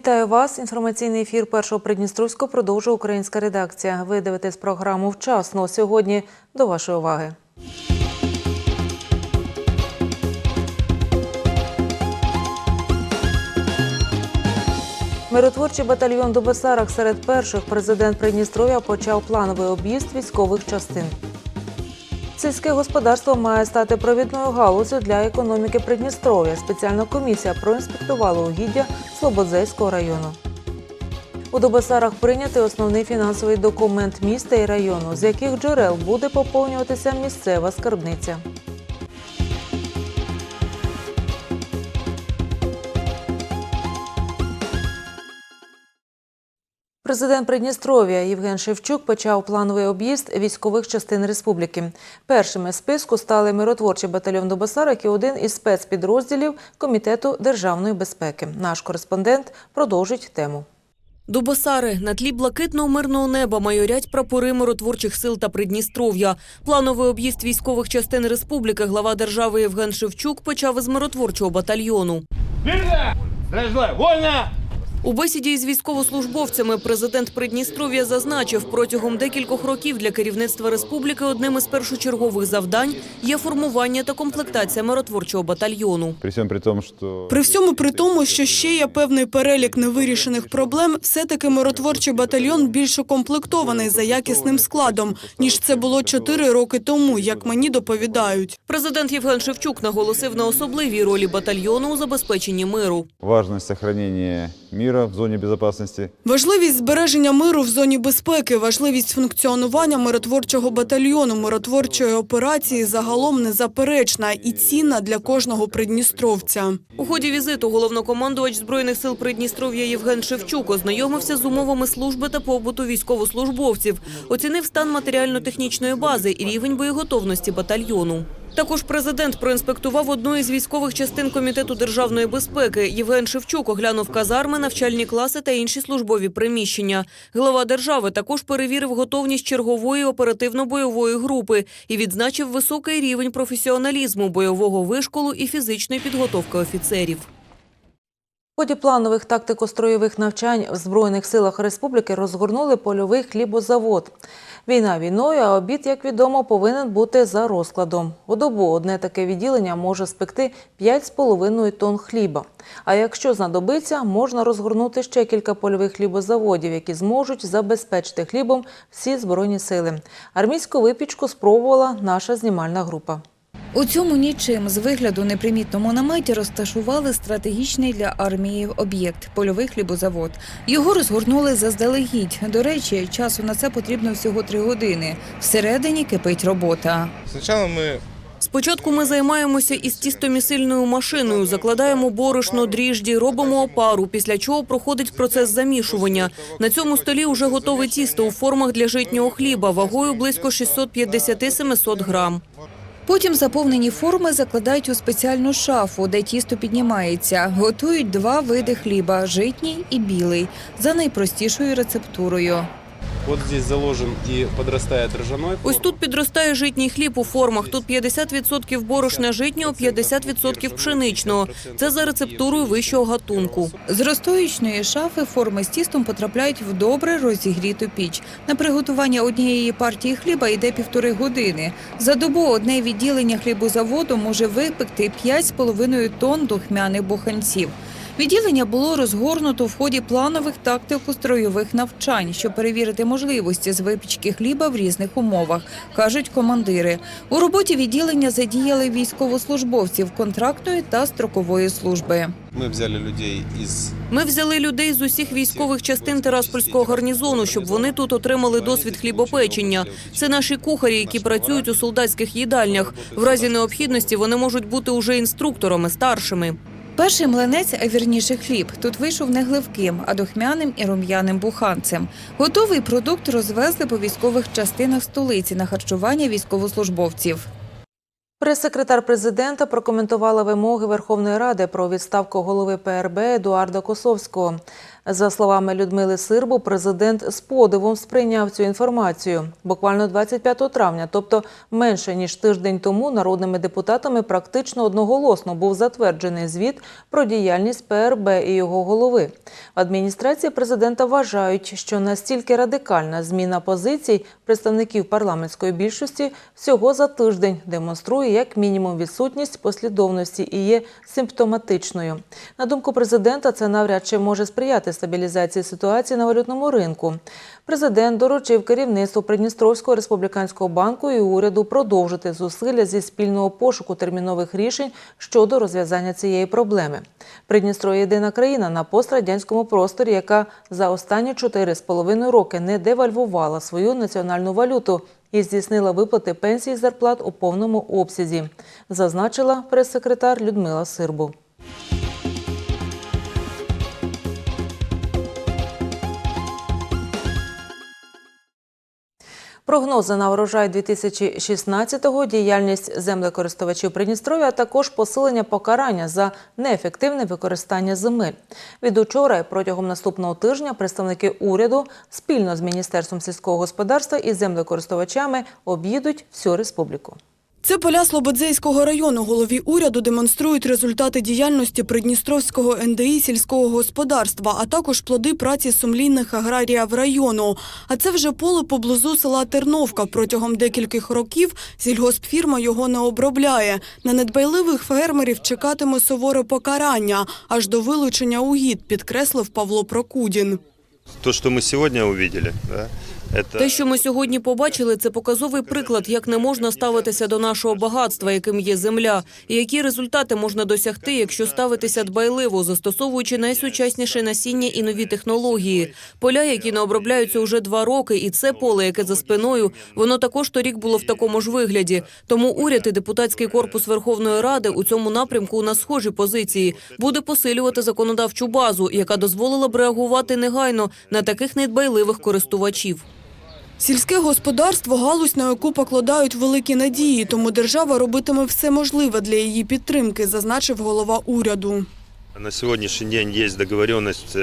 Вітаю вас. Інформаційний ефір першого Придністровського продовжує українська редакція. Ви дивитесь програму вчасно. Сьогодні до вашої уваги. Миротворчий батальйон до Бесарах серед перших президент Придністров'я почав плановий об'їзд військових частин. Сільське господарство має стати провідною галузю для економіки Придністров'я. Спеціальна комісія проінспектувала угіддя Слободзейського району. У Добасарах прийнятий основний фінансовий документ міста і району, з яких джерел буде поповнюватися місцева скарбниця. Президент Придністров'я Євген Шевчук почав плановий об'їзд військових частин республіки. Першими з списку стали миротворчий батальйон Добасарок і один із спецпідрозділів Комітету державної безпеки. Наш кореспондент продовжить тему. Дубосари на тлі блакитного мирного неба майорять прапори миротворчих сил та Придністров'я. Плановий об'їзд військових частин республіки глава держави Євген Шевчук почав із миротворчого батальйону. Вільно! Страждаю! У бесіді із військовослужбовцями президент Придністров'я зазначив, протягом декількох років для керівництва республіки одним із першочергових завдань є формування та комплектація миротворчого батальйону. При всьому при тому, що При всьому при тому, що ще є певний перелік невирішених проблем, все-таки миротворчий батальйон більш укомплектований за якісним складом, ніж це було чотири роки тому, як мені доповідають. Президент Євген Шевчук наголосив на особливій ролі батальйону у забезпеченні миру. важність сохранення мира в зоні безпечності, Важливість збереження миру в зоні безпеки, важливість функціонування миротворчого батальйону, миротворчої операції загалом незаперечна і цінна для кожного придністровця. У ході візиту головнокомандувач збройних сил Придністров'я Євген Шевчук ознайомився з умовами служби та побуту військовослужбовців, оцінив стан матеріально-технічної бази і рівень боєготовності батальйону. Також президент проінспектував одну із військових частин комітету державної безпеки. Євген Шевчук оглянув казарми, навчальні класи та інші службові приміщення. Глава держави також перевірив готовність чергової оперативно-бойової групи і відзначив високий рівень професіоналізму, бойового вишколу і фізичної підготовки офіцерів. В ході планових тактико-строєвих навчань в Збройних силах республіки розгорнули польовий хлібозавод. Війна війною, а обід, як відомо, повинен бути за розкладом. У добу одне таке відділення може спекти 5,5 тонн хліба. А якщо знадобиться, можна розгорнути ще кілька польових хлібозаводів, які зможуть забезпечити хлібом всі збройні сили. Армійську випічку спробувала наша знімальна група. У цьому нічим з вигляду непримітному наметі розташували стратегічний для армії об'єкт польовий хлібозавод. Його розгорнули заздалегідь. До речі, часу на це потрібно всього три години. Всередині кипить робота. Спочатку ми Спочатку ми займаємося із тістомісильною машиною, закладаємо борошно, дріжджі, робимо опару, після чого проходить процес замішування. На цьому столі вже готове тісто у формах для житнього хліба, вагою близько 650-700 грам. Потім заповнені форми закладають у спеціальну шафу, де тісто піднімається. Готують два види хліба житній і білий, за найпростішою рецептурою. Вот здесь заложен и подрастает ржаной. Ось тут підростає житній хліб у формах. Тут 50% борошна житнього, 50% пшеничного. Це за рецептурою вищого гатунку. З розстоючної шафи форми з тістом потрапляють в добре розігріту піч. На приготування однієї партії хліба йде півтори години. За добу одне відділення хлібозаводу може випекти 5,5 тонн духмяних буханців. Відділення було розгорнуто в ході планових тактико-строєвих навчань, щоб перевірити можливості з випічки хліба в різних умовах, кажуть командири. У роботі відділення задіяли військовослужбовців контрактної та строкової служби. Мы взяли людей из Ми взяли людей з усіх військових частин Тераспольського гарнізону, щоб вони тут отримали досвід хлібопечення. Це наші кухарі, які працюють у солдатських їдальнях. В разі необхідності вони можуть бути уже інструкторами, старшими. Перший млинець, а вірніше хліб, тут вийшов не гливким, а духмяним і рум'яним буханцем. Готовий продукт розвезли по військових частинах столиці на харчування військовослужбовців. Прес-секретар президента прокоментувала вимоги Верховної Ради про відставку голови ПРБ Едуарда Косовського. За словами Людмили Сирбу, президент з подивом сприйняв цю інформацію. Буквально 25 травня, тобто менше ніж тиждень тому, народними депутатами практично одноголосно був затверджений звіт про діяльність ПРБ і його голови. В адміністрації президента вважають, що настільки радикальна зміна позицій представників парламентської більшості всього за тиждень демонструє як мінімум відсутність послідовності і є симптоматичною. На думку президента, це навряд чи може сприяти стабілізації ситуації на валютному ринку. Президент доручив керівництву Придністровського республіканського банку і уряду продовжити зусилля зі спільного пошуку термінових рішень щодо розв'язання цієї проблеми. Придністро – єдина країна на пострадянському просторі, яка за останні 4,5 роки не девальвувала свою національну валюту і здійснила виплати пенсій і зарплат у повному обсязі, зазначила прес-секретар Людмила Сирбу. Прогнози на урожай 2016-го, діяльність землекористувачів Придністров'я, а також посилення покарання за неефективне використання земель. Від учора і протягом наступного тижня представники уряду спільно з Міністерством сільського господарства і землекористувачами об'їдуть всю республіку. Це поля Слободзейського району. Голові уряду демонструють результати діяльності Придністровського НДІ сільського господарства, а також плоди праці сумлінних аграріїв району. А це вже поле поблизу села Терновка. Протягом декількох років сільгоспфірма його не обробляє. На недбайливих фермерів чекатиме суворе покарання аж до вилучення угід, підкреслив Павло Прокудін. То, что мы сегодня увидели, да. Те, що ми сьогодні побачили, це показовий приклад, як не можна ставитися до нашого багатства, яким є земля, і які результати можна досягти, якщо ставитися дбайливо, застосовуючи найсучасніше насіння і нові технології. Поля, які не обробляються уже два роки, і це поле, яке за спиною, воно також торік було в такому ж вигляді. Тому уряд і депутатський корпус Верховної Ради у цьому напрямку на схожі позиції буде посилювати законодавчу базу, яка дозволила б реагувати негайно на таких недбайливих користувачів. Сільське господарство – галузь, на яку покладають великі надії, тому держава робитиме все можливе для її підтримки, зазначив голова уряду. На сьогоднішній день є договоренность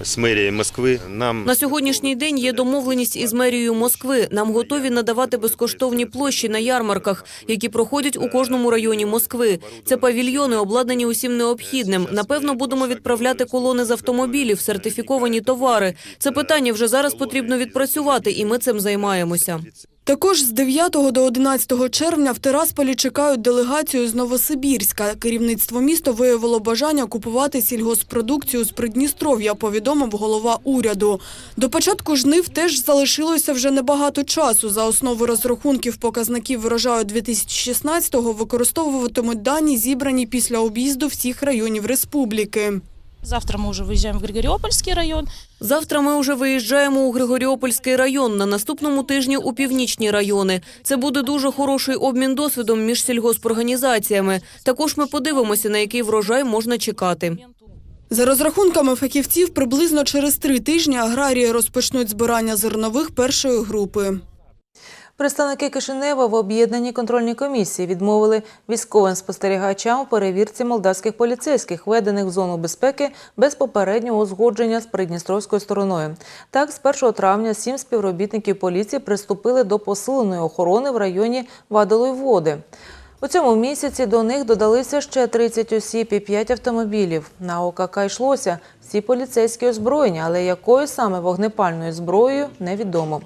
э, с мэрией Москвы. Нам На сьогоднішній день є домовленість із мерією Москви. Нам готові надавати безкоштовні площі на ярмарках, які проходять у кожному районі Москви. Це павільйони, обладнані усім необхідним. Напевно, будемо відправляти колони з автомобілів, сертифіковані товари. Це питання вже зараз потрібно відпрацювати, і ми цим займаємося. Також з 9 до 11 червня в Тирасполі чекають делегацію з Новосибірська. Керівництво міста виявило бажання купувати сільгоспродукцію з Придністров'я, повідомив голова уряду. До початку жнив теж залишилося вже небагато часу. За основу розрахунків показників врожаю 2016-го використовуватимуть дані, зібрані після об'їзду всіх районів республіки. Завтра мы уже выезжаем в Григорьопольский район. Завтра ми вже виїжджаємо у Григоріопольський район, на наступному тижні у північні райони. Це буде дуже хороший обмін досвідом між сільгоспорганізаціями. Також ми подивимося, на який врожай можна чекати. За розрахунками фахівців, приблизно через три тижні аграрії розпочнуть збирання зернових першої групи. Представники Кишинева в об'єднаній контрольній комісії відмовили військовим спостерігачам у перевірці молдавських поліцейських, введених в зону безпеки без попереднього узгодження з придністровською стороною. Так, з 1 травня сім співробітників поліції приступили до посиленої охорони в районі Вадалої води. У цьому місяці до них додалися ще 30 осіб і 5 автомобілів. На ОКК йшлося всі поліцейські озброєння, але якою саме вогнепальною зброєю невідомо.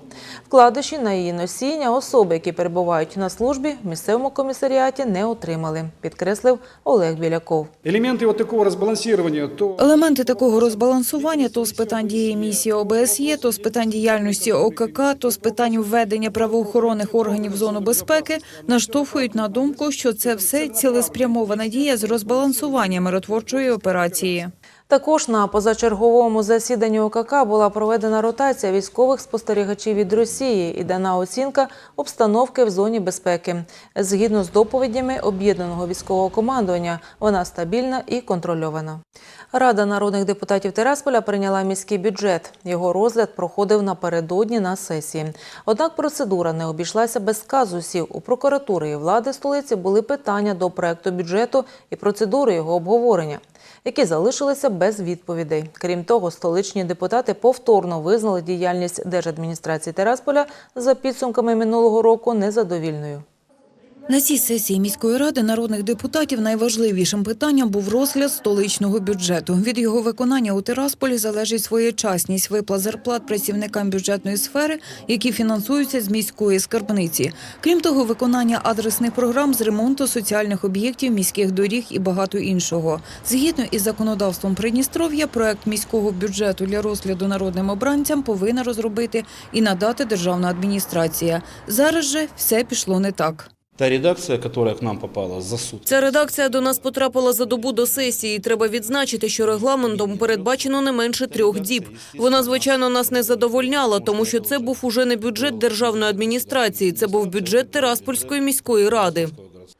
Вкладиші на її носіння особи, які перебувають на службі, в місцевому комісаріаті не отримали, підкреслив Олег Біляков. Элементы вот такого разбалансирования, то Елементи такого розбалансування то з питань дії місії ОБСЄ, то з питань діяльності ОКК, то з питань введення правоохоронних органів в зону безпеки наштовхують на думку, що це все цілеспрямована дія з розбалансування миротворчої операції. Також на позачерговому засіданні ОКК була проведена ротація військових спостерігачів від Росії і дана оцінка обстановки в зоні безпеки. Згідно з доповідями об'єднаного військового командування, вона стабільна і контрольована. Рада народних депутатів Тирасполя прийняла міський бюджет. Його розгляд проходив напередодні на сесії. Однак процедура не обійшлася без казусів. У прокуратури і влади столиці були питання до проекту бюджету і процедури його обговорення. Які залишилися без відповідей. Крім того, столичні депутати повторно визнали діяльність держадміністрації Терасполя за підсумками минулого року незадовільною. На цій сесії міської ради народних депутатів найважливішим питанням був розгляд столичного бюджету. Від його виконання у Тирасполі залежить своєчасність виплат зарплат працівникам бюджетної сфери, які фінансуються з міської скарбниці. Крім того, виконання адресних програм з ремонту соціальних об'єктів, міських доріг і багато іншого. Згідно із законодавством Придністров'я, проект міського бюджету для розгляду народним обранцям повинна розробити і надати державна адміністрація. Зараз же все пішло не так. Та редакция, которая к нам попала за суд, Ця редакція до нас потрапила за добу до сесії. Треба відзначити, що регламентом передбачено не менше трьох діб. Вона, звичайно, нас не задовольняла, тому що це був уже не бюджет державної адміністрації, це був бюджет Тираспольської міської ради.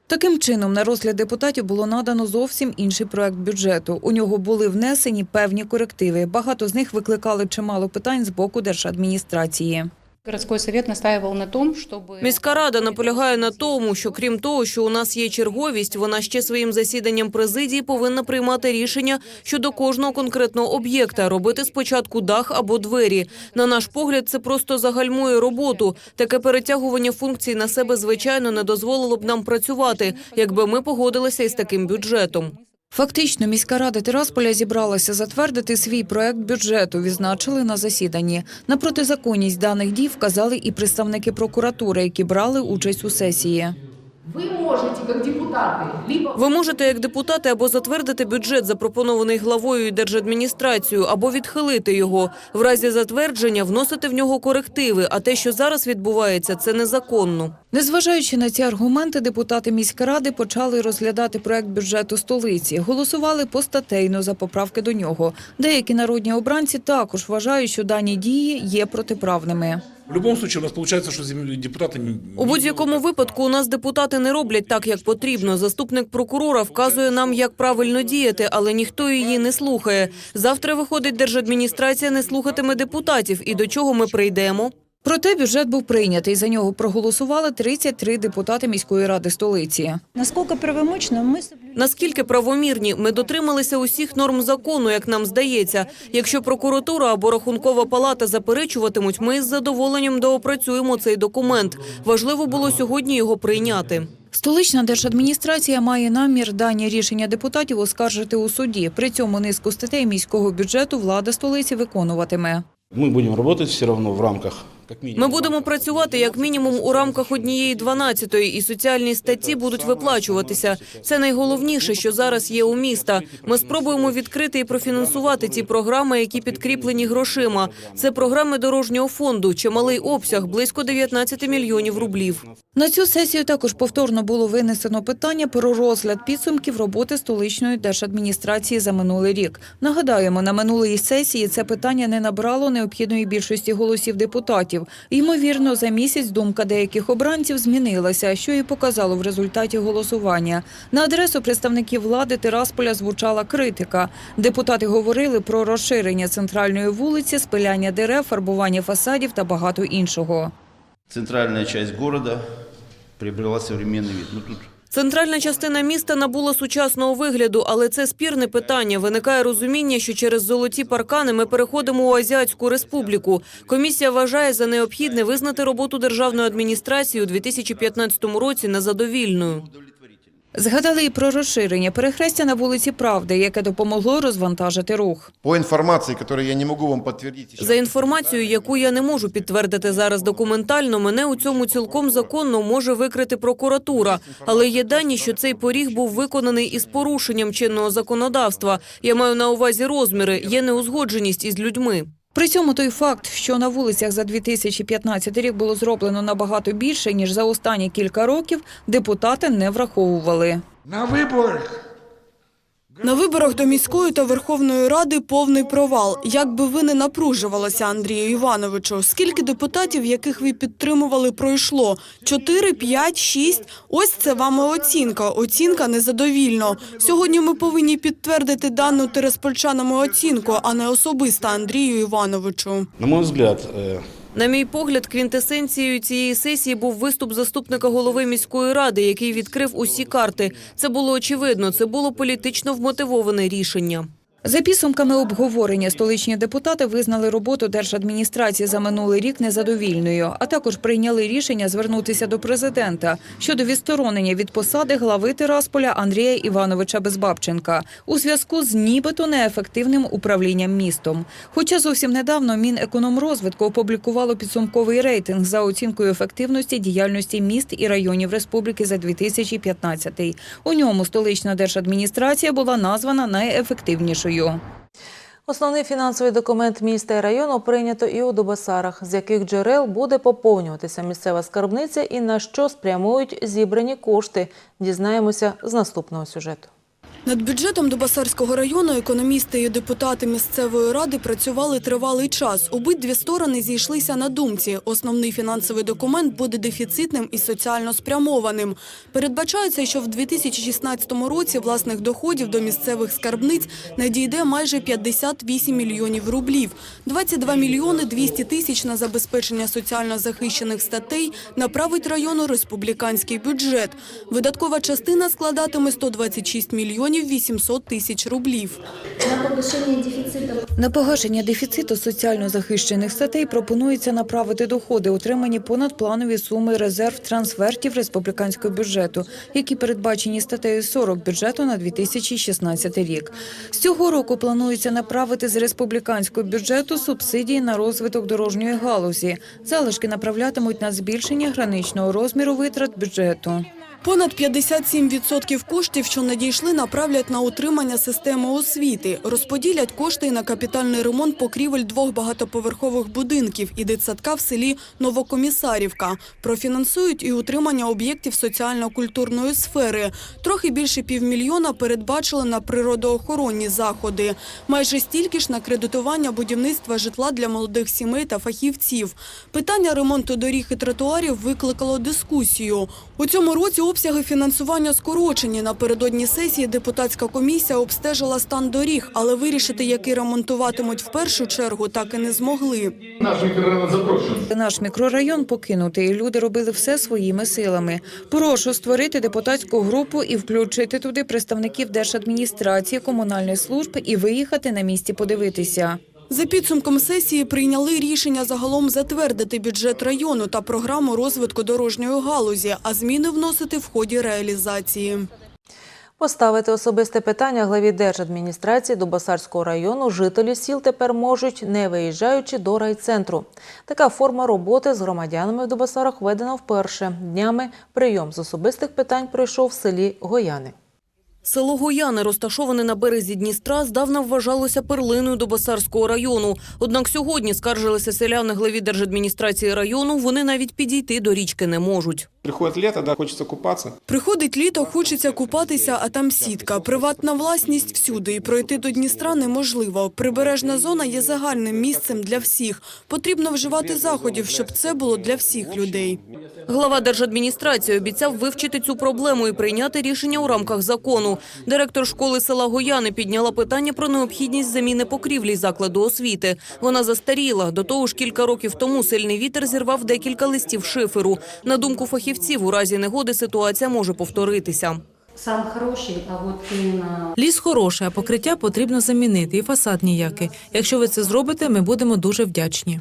Таким чином, на розгляд депутатів було надано зовсім інший проект бюджету. У нього були внесені певні корективи. Багато з них викликали чимало питань з боку держадміністрації. Городской совет настаивал на том, чтобы... Міська рада наполягає на тому, що крім того, що у нас є черговість, вона ще своїм засіданням президії повинна приймати рішення щодо кожного конкретного об'єкта, робити спочатку дах або двері. На наш погляд, це просто загальмує роботу. Таке перетягування функцій на себе звичайно не дозволило б нам працювати, якби ми погодилися із таким бюджетом. Фактично, міська рада Тирасполя зібралася затвердити свій проект бюджету, відзначили на засіданні. На протизаконність даних дій вказали і представники прокуратури, які брали участь у сесії. Ви можете як депутати або затвердити бюджет, запропонований главою і держадміністрацією, або відхилити його. В разі затвердження вносити в нього корективи. А те, що зараз відбувається, це незаконно. Незважаючи на ці аргументи, депутати міськради почали розглядати проект бюджету столиці. Голосували постатейно за поправки до нього. Деякі народні обранці також вважають, що дані дії є протиправними. В любом случае у нас получается, що депутати не... У будь-якому випадку у нас депутати не роблять так, як потрібно. Заступник прокурора вказує нам, як правильно діяти, але ніхто її не слухає. Завтра виходить держадміністрація не слухатиме депутатів. І до чого ми прийдемо? Проте бюджет був прийнятий. За нього проголосували 33 депутати міської ради столиці. Насколько правомочно, мы Наскільки правомірні, ми дотрималися усіх норм закону, як нам здається. Якщо прокуратура або рахункова палата заперечуватимуть, ми з задоволенням доопрацюємо цей документ. Важливо було сьогодні його прийняти. Столична держадміністрація має намір дані рішення депутатів оскаржити у суді. При цьому низку статей міського бюджету влада столиці виконуватиме. мы будем работать все равно в рамках. Ми будемо працювати як мінімум у рамках однієї дванадцятої, і соціальні статті будуть виплачуватися. Це найголовніше, що зараз є у міста. Ми спробуємо відкрити і профінансувати ті програми, які підкріплені грошима. Це програми дорожнього фонду, чималий обсяг близько 19 мільйонів рублів. На цю сесію також повторно було винесено питання про розгляд підсумків роботи столичної держадміністрації за минулий рік. Нагадаємо, на минулій сесії це питання не набрало необхідної більшості голосів депутатів. Ймовірно, за місяць думка деяких обранців змінилася, що і показало в результаті голосування. На адресу представників влади Тирасполя звучала критика. Депутати говорили про розширення центральної вулиці, спиляння дерев, фарбування фасадів та багато іншого. Центральная часть города приобрела современный вид. Ну, тут Центральна частина міста набула сучасного вигляду, але це спірне питання. Виникає розуміння, що через золоті паркани ми переходимо у Азіатську республіку. Комісія вважає за необхідне визнати роботу державної адміністрації у 2015 році незадовільною. Згадали і про розширення перехрестя на вулиці Правди, яке допомогло розвантажити рух. По информации, которую я не могу вам подтвердить, сейчас- За інформацією, яку я не можу підтвердити зараз документально, мене у цьому цілком законно може викрити прокуратура. Але є дані, що цей поріг був виконаний із порушенням чинного законодавства. Я маю на увазі розміри, є неузгодженість із людьми. При цьому той факт, що на вулицях за 2015 рік було зроблено набагато більше, ніж за останні кілька років, депутати не враховували. На выборах На виборах до міської та Верховної Ради повний провал. Як би ви не напружувалися, Андрію Івановичу, скільки депутатів, яких ви підтримували, пройшло? Чотири, п'ять, шість? Ось це вами оцінка. Оцінка незадовільно. Сьогодні ми повинні підтвердити дану тереспольчанами оцінку, а не особисто Андрію Івановичу. На мой взгляд, э, На мій погляд, квінтесенцією цієї сесії був виступ заступника голови міської ради, який відкрив усі карти. Це було очевидно, це було політично вмотивоване рішення. За підсумками обговорення, столичні депутати визнали роботу держадміністрації за минулий рік незадовільною, а також прийняли рішення звернутися до президента щодо відсторонення від посади глави Тирасполя Андрія Івановича Безбабченка у зв'язку з нібито неефективним управлінням містом. Хоча зовсім недавно Мінекономрозвитку опублікувало підсумковий рейтинг за оцінкою ефективності діяльності міст і районів республіки за 2015. У ньому столична держадміністрація була названа найефективнішою. Основний фінансовий документ міста і району прийнято і у Дубасарах, з яких джерел буде поповнюватися місцева скарбниця і на що спрямують зібрані кошти. Дізнаємося з наступного сюжету. Над бюджетом Дубасарського району економісти і депутати місцевої ради працювали тривалий час. Обидві сторони зійшлися на думці. Основний фінансовий документ буде дефіцитним і соціально спрямованим. Передбачається, що в 2016 році власних доходів до місцевих скарбниць надійде майже 58 мільйонів рублів. 22 мільйони 200 тисяч на забезпечення соціально захищених статей направить району республіканський бюджет. Видаткова частина складатиме 126 мільйонів 800 тисяч рублів. На повышение дефицита На погашення дефіциту соціально захищених статей пропонується направити доходи, отримані понад планові суми резерв трансфертів республіканського бюджету, які передбачені статтею 40 бюджету на 2016 рік. З цього року планується направити з республіканського бюджету субсидії на розвиток дорожньої галузі. Залишки направлятимуть на збільшення граничного розміру витрат бюджету. Понад 57% коштів, що надійшли, направлять на утримання системи освіти. Розподілять кошти на капітальний ремонт покрівель двох багатоповерхових будинків і дитсадка в селі Новокомісарівка. Профінансують і утримання об'єктів соціально-культурної сфери. Трохи більше півмільйона передбачили на природоохоронні заходи. Майже стільки ж на кредитування будівництва житла для молодих сімей та фахівців. Питання ремонту доріг і тротуарів викликало дискусію. У цьому році обсяги фінансування скорочені. Напередодні сесії депутатська комісія обстежила стан доріг, але вирішити, які ремонтуватимуть в першу чергу, так і не змогли. Наш мікрорайон покинутий. Люди робили все своїми силами. Прошу створити депутатську групу і включити туди представників держадміністрації, комунальних служб і виїхати на місці подивитися. За підсумком сесії прийняли рішення загалом затвердити бюджет району та програму розвитку дорожньої галузі, а зміни вносити в ході реалізації. Поставити особисте питання главі держадміністрації Дубасарського району жителі сіл тепер можуть, не виїжджаючи до райцентру. Така форма роботи з громадянами в Дубасарах введена вперше. Днями прийом з особистих питань пройшов в селі Гояни. Село Гояни, розташоване на березі Дністра, здавна вважалося перлиною Добасарського району. Однак сьогодні скаржилися селяни главі держадміністрації району. Вони навіть підійти до річки не можуть. Приходит лето, да, хочется купаться. Приходить літо, хочеться купатися, а там сітка. Приватна власність всюди, і пройти до Дністра неможливо. Прибережна зона є загальним місцем для всіх. Потрібно вживати заходів, щоб це було для всіх людей. Глава держадміністрації обіцяв вивчити цю проблему і прийняти рішення у рамках закону. Директор школи села Гояни підняла питання про необхідність заміни покрівлі закладу освіти. Вона застаріла. До того ж, кілька років тому сильний вітер зірвав декілька листів шиферу. На думку фахівців, у разі негоди ситуація може повторитися. сам хороший, а вот именно Ліс хороший, а покриття потрібно замінити і фасад ніякий. Якщо ви це зробите, ми будемо дуже вдячні.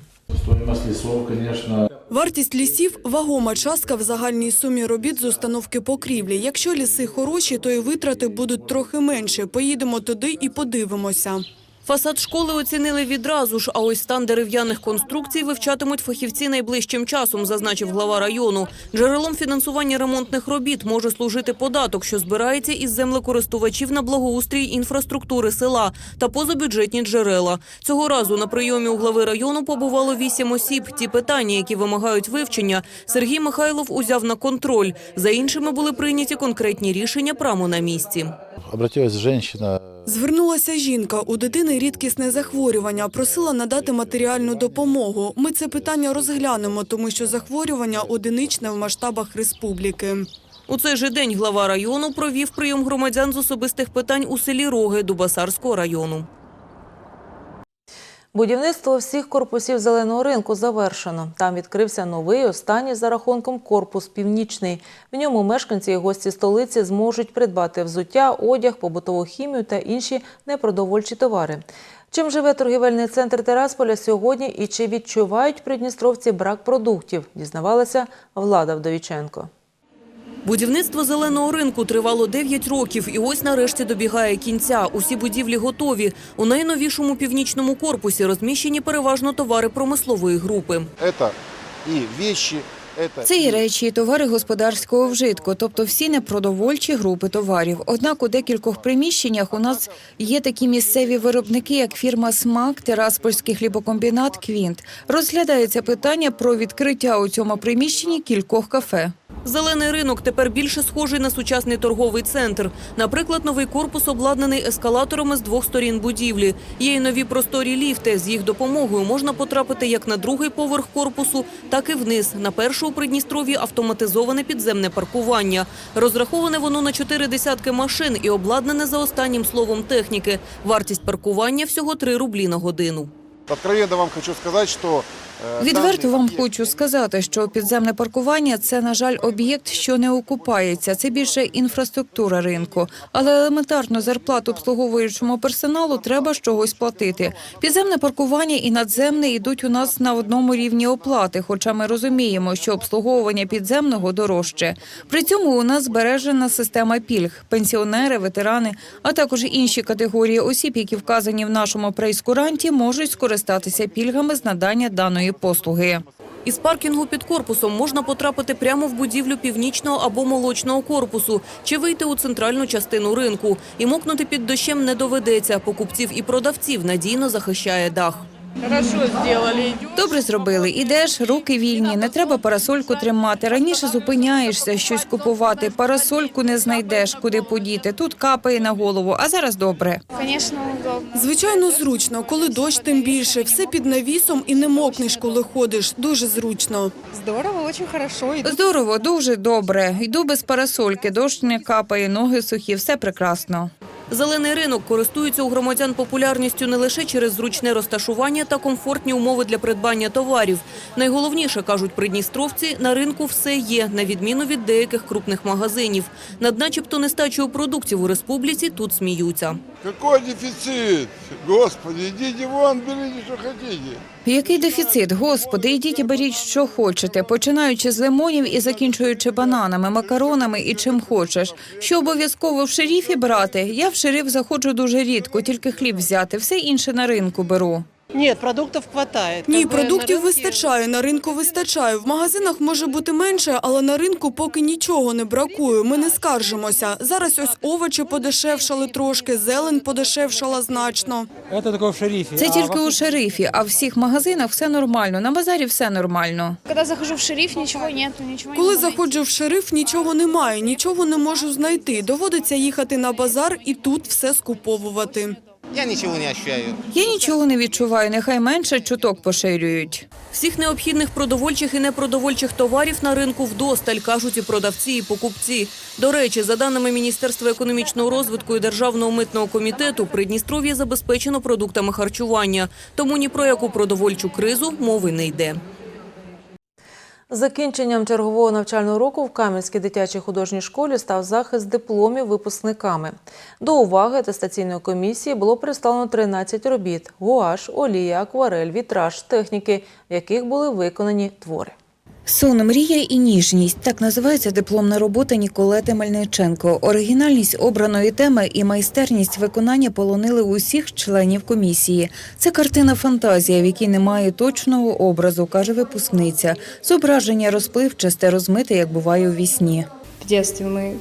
Вартість лісів – вагома частка в загальній сумі робіт з установки покрівлі. Якщо ліси хороші, то і витрати будуть трохи менше. Поїдемо туди і подивимося. Фасад школи оцінили відразу ж, а ось стан дерев'яних конструкцій вивчатимуть фахівці найближчим часом, зазначив глава району. Джерелом фінансування ремонтних робіт може служити податок, що збирається із землекористувачів на благоустрій інфраструктури села та позабюджетні джерела. Цього разу на прийомі у глави району побувало вісім осіб. Ті питання, які вимагають вивчення, Сергій Михайлов узяв на контроль. За іншими були прийняті конкретні рішення прямо на місці. обратилась женщина Звернулася жінка. У дитини рідкісне захворювання. Просила надати матеріальну допомогу. Ми це питання розглянемо, тому що захворювання одиничне в масштабах республіки. У цей же день глава району провів прийом громадян з особистих питань у селі Роги Дубасарського району. Будівництво всіх корпусів зеленого ринку завершено. Там відкрився новий, останній за рахунком корпус північний. В ньому мешканці і гості столиці зможуть придбати взуття, одяг, побутову хімію та інші непродовольчі товари. Чим живе торгівельний центр Терасполя сьогодні і чи відчувають придністровці брак продуктів, дізнавалася Влада Вдовіченко. Будівництво зеленого ринку тривало 9 років, і ось нарешті добігає кінця. Усі будівлі готові. У найновішому північному корпусі розміщені переважно товари промислової групи. Это и вещи, Це і речі, і товари господарського вжитку, тобто всі непродовольчі групи товарів. Однак у декількох приміщеннях у нас є такі місцеві виробники, як фірма «Смак», Тераспольський хлібокомбінат «Квінт». Розглядається питання про відкриття у цьому приміщенні кількох кафе. Зелений ринок тепер більше схожий на сучасний торговий центр. Наприклад, новий корпус обладнаний ескалаторами з двох сторін будівлі. Є й нові просторі ліфти. З їх допомогою можна потрапити як на другий поверх корпусу, так і вниз. На першу у Придністров'ї автоматизоване підземне паркування. Розраховане воно на чотири десятки машин і обладнане за останнім словом техніки. Вартість паркування всього 3 рублі на годину. Откровенно вам хочу сказать, что э, Відверто вам хочу сказати, що підземне паркування це, на жаль, об'єкт, що не окупається. Це більше інфраструктура ринку. Але елементарну зарплату обслуговуючому персоналу треба з чогось платити. Підземне паркування і надземне йдуть у нас на одному рівні оплати, хоча ми розуміємо, що обслуговування підземного дорожче. При цьому у нас збережена система пільг: пенсіонери, ветерани, а також інші категорії осіб, які вказані в нашому прейскуранті, можуть скористатися пільгами з надання даної послуги. Із паркінгу під корпусом можна потрапити прямо в будівлю північного або молочного корпусу чи вийти у центральну частину ринку. І мокнути під дощем не доведеться. Покупців і продавців надійно захищає дах. Добре зробили. Ідеш, руки вільні, не треба парасольку тримати. Раніше зупиняєшся щось купувати. Парасольку не знайдеш, куди подіти. Тут капає на голову, а зараз добре. Звичайно, зручно. Коли дощ, тим більше. Все під навісом і не мокнеш, коли ходиш. Дуже зручно. Здорово, очень хорошо. Здорово, дуже добре. Йду без парасольки, дощ не капає, ноги сухі, все прекрасно. Зелений ринок користується у громадян популярністю не лише через зручне розташування та комфортні умови для придбання товарів. Найголовніше, кажуть придністровці, на ринку все є, на відміну від деяких крупних магазинів. Над начебто нестачею продуктів у республіці тут сміються. Какой дефицит? Господи, идите вон, берите, что хотите. Який дефіцит? Господи, йдіть і беріть, що хочете, починаючи з лимонів і закінчуючи бананами, макаронами і чим хочеш. Що обов'язково в шерифі брати? Я в шериф заходжу дуже рідко, тільки хліб взяти, все інше на ринку беру. Нет, продуктов хватает. Ні, Как бы продуктів на рынке- вистачає, на ринку вистачає. В магазинах може бути менше, але на ринку поки нічого не бракує. Ми не скаржимося. Зараз ось овочі подешевшали трошки, зелень подешевшала значно. Это только в шерифе. Це тільки у шерифі, а в всіх магазинах все нормально. На базарі все нормально. Когда захожу в шериф, ничего нету, ничего Коли заходжу в шериф, нічого немає, нічого не можу знайти. Доводиться їхати на базар і тут все скуповувати. Я ничего не ощущаю. Я нічого не відчуваю, нехай менше чуток поширюють. Всіх необхідних продовольчих і непродовольчих товарів на ринку вдосталь, кажуть і продавці, і покупці. До речі, за даними Міністерства економічного розвитку і Державного митного комітету, Придністров'я забезпечено продуктами харчування. Тому ні про яку продовольчу кризу мови не йде. Закінченням чергового навчального року в Кам'янській дитячій художній школі став захист дипломів випускниками. До уваги атестаційної комісії було представлено 13 робіт – гуаш, олія, акварель, вітраж, техніки, в яких були виконані твори. Сон, мрія і ніжність так називається дипломна робота Ніколети Мельниченко. Оригінальність обраної теми і майстерність виконання полонили усіх членів комісії. Це картина фантазія, в якій немає точного образу, каже випускниця. Зображення розпливчасте, розмите, як буває у вісні. В дитинстві мы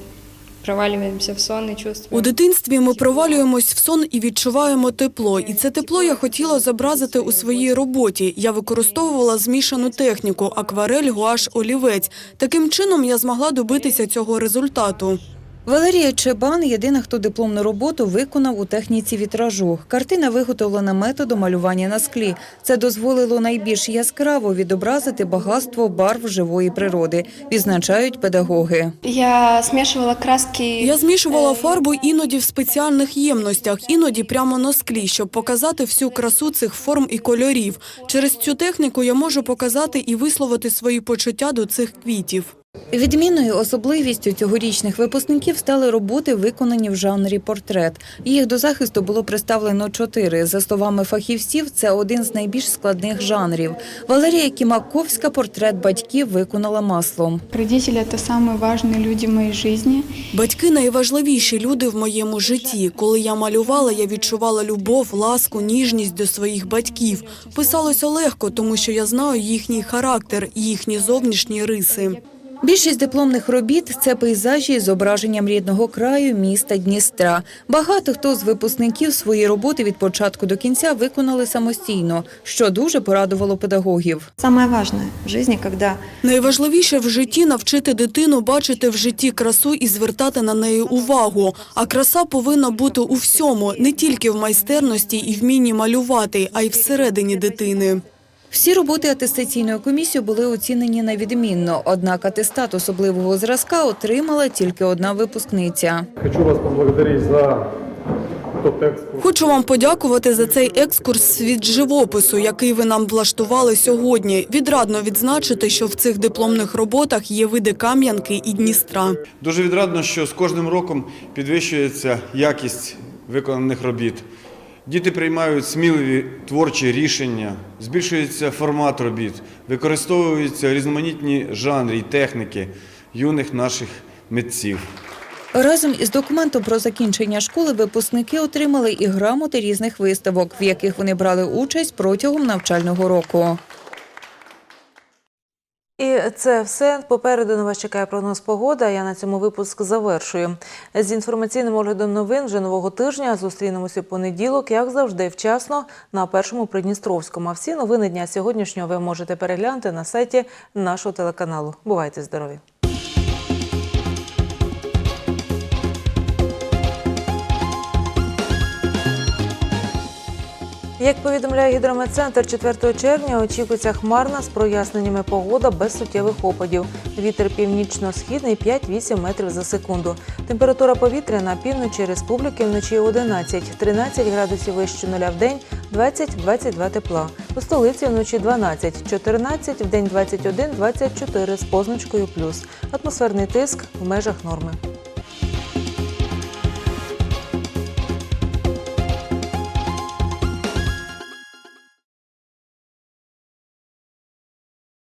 проваливаемся в сон и У дитинстві ми провалюємось в сон і відчуваємо тепло. І це тепло я хотіла зобразити у своїй роботі. Я використовувала змішану техніку – акварель, гуаш, олівець. Таким чином я змогла добитися цього результату. Валерія Чебан єдина, хто дипломну роботу виконав у техніці вітражу. Картина виготовлена методом малювання на склі. Це дозволило найбільш яскраво відобразити багатство барв живої природи, відзначають педагоги. Я смешивала краски. Я змішувала фарбу іноді в спеціальних ємностях, іноді прямо на склі, щоб показати всю красу цих форм і кольорів. Через цю техніку я можу показати і висловити свої почуття до цих квітів. Відмінною особливістю цьогорічних випускників стали роботи, виконані в жанрі портрет. Їх до захисту було представлено чотири. За словами фахівців, це один з найбільш складних жанрів. Валерія Кімаковська портрет батьків виконала маслом. Родители – это самые важные люди в моей жизни. Батьки найважливіші люди в моєму житті. Коли я малювала, я відчувала любов, ласку, ніжність до своїх батьків. Писалося легко, тому що я знаю їхній характер, і їхні зовнішні риси. Більшість дипломних робіт – це пейзажі з зображенням рідного краю міста Дністра. Багато хто з випускників свої роботи від початку до кінця виконали самостійно, що дуже порадувало педагогів. Самое важное в когда Найважливіше в житті навчити дитину бачити в житті красу і звертати на неї увагу. А краса повинна бути у всьому, не тільки в майстерності і вмінні малювати, а й всередині дитини. Всі роботи атестаційною комісією були оцінені на відмінно, однак атестат особливого зразка отримала тільки одна випускниця. Хочу вас поблагодарить за. Хочу вам подякувати за цей екскурс в світ живопису, який ви нам влаштували сьогодні. Відрадно відзначити, що в цих дипломних роботах є види Кам'янки і Дністра. Дуже відрадно, що з кожним роком підвищується якість виконаних робіт. Діти приймають сміливі творчі рішення, збільшується формат робіт, використовуються різноманітні жанри і техніки юних наших митців. Разом із документом про закінчення школи випускники отримали і грамоти різних виставок, в яких вони брали участь протягом навчального року. І це все. Попереду на вас чекає прогноз погода. Я на цьому випуск завершую. З інформаційним оглядом новин вже нового тижня зустрінемося понеділок, як завжди, вчасно на першому Придністровському. А всі новини дня сьогоднішнього ви можете переглянути на сайті нашого телеканалу. Бувайте здорові! Як повідомляє гідрометцентр, 4 червня очікується хмарна з проясненнями погода без суттєвих опадів. Вітер північно-східний 5-8 метрів за секунду. Температура повітря на півночі республіки вночі 11-13 градусів вище нуля в день, 20-22 тепла. У столиці вночі 12-14, в день 21-24 з позначкою плюс. Атмосферний тиск в межах норми.